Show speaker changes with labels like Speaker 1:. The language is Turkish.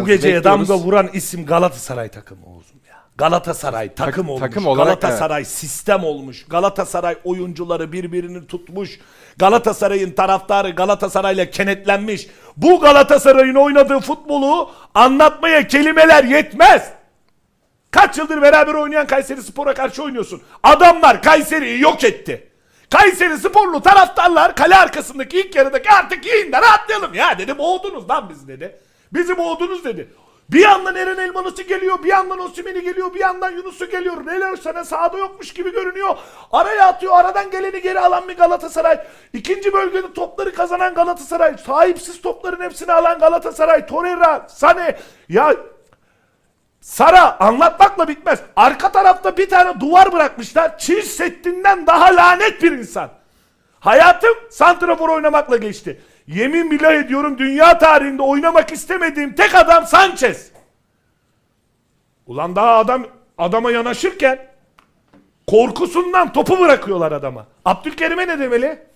Speaker 1: Bu geceye
Speaker 2: Bekliyoruz.
Speaker 1: damga vuran isim Galatasaray takımı Oğuz'um ya. Galatasaray takım olmuş.
Speaker 2: takım olarak
Speaker 1: Galatasaray sistem olmuş. Galatasaray oyuncuları birbirini tutmuş. Galatasaray'ın taraftarı Galatasaray'la kenetlenmiş. Bu Galatasaray'ın oynadığı futbolu anlatmaya kelimeler yetmez. Kaç yıldır beraber oynayan Kayseri Spor'a karşı oynuyorsun. Adamlar Kayseri'yi yok etti. Kayseri Sporlu taraftarlar kale arkasındaki ilk yarıdaki artık yiyin de rahatlayalım ya dedi. Boğdunuz lan bizi dedi. Bizi boğdunuz dedi. Bir yandan Eren Elmanısı geliyor, bir yandan Osimhen'i geliyor, bir yandan Yunus'u geliyor. Neler sana sahada yokmuş gibi görünüyor. Araya atıyor, aradan geleni geri alan bir Galatasaray. İkinci bölgede topları kazanan Galatasaray. Sahipsiz topların hepsini alan Galatasaray. Torreira, Sane. Ya Sara anlatmakla bitmez. Arka tarafta bir tane duvar bırakmışlar. Çin Seddi'nden daha lanet bir insan. Hayatım santrafor oynamakla geçti. Yemin billah ediyorum dünya tarihinde oynamak istemediğim tek adam Sanchez. Ulan daha adam adama yanaşırken korkusundan topu bırakıyorlar adama. Abdülkerim'e ne demeli?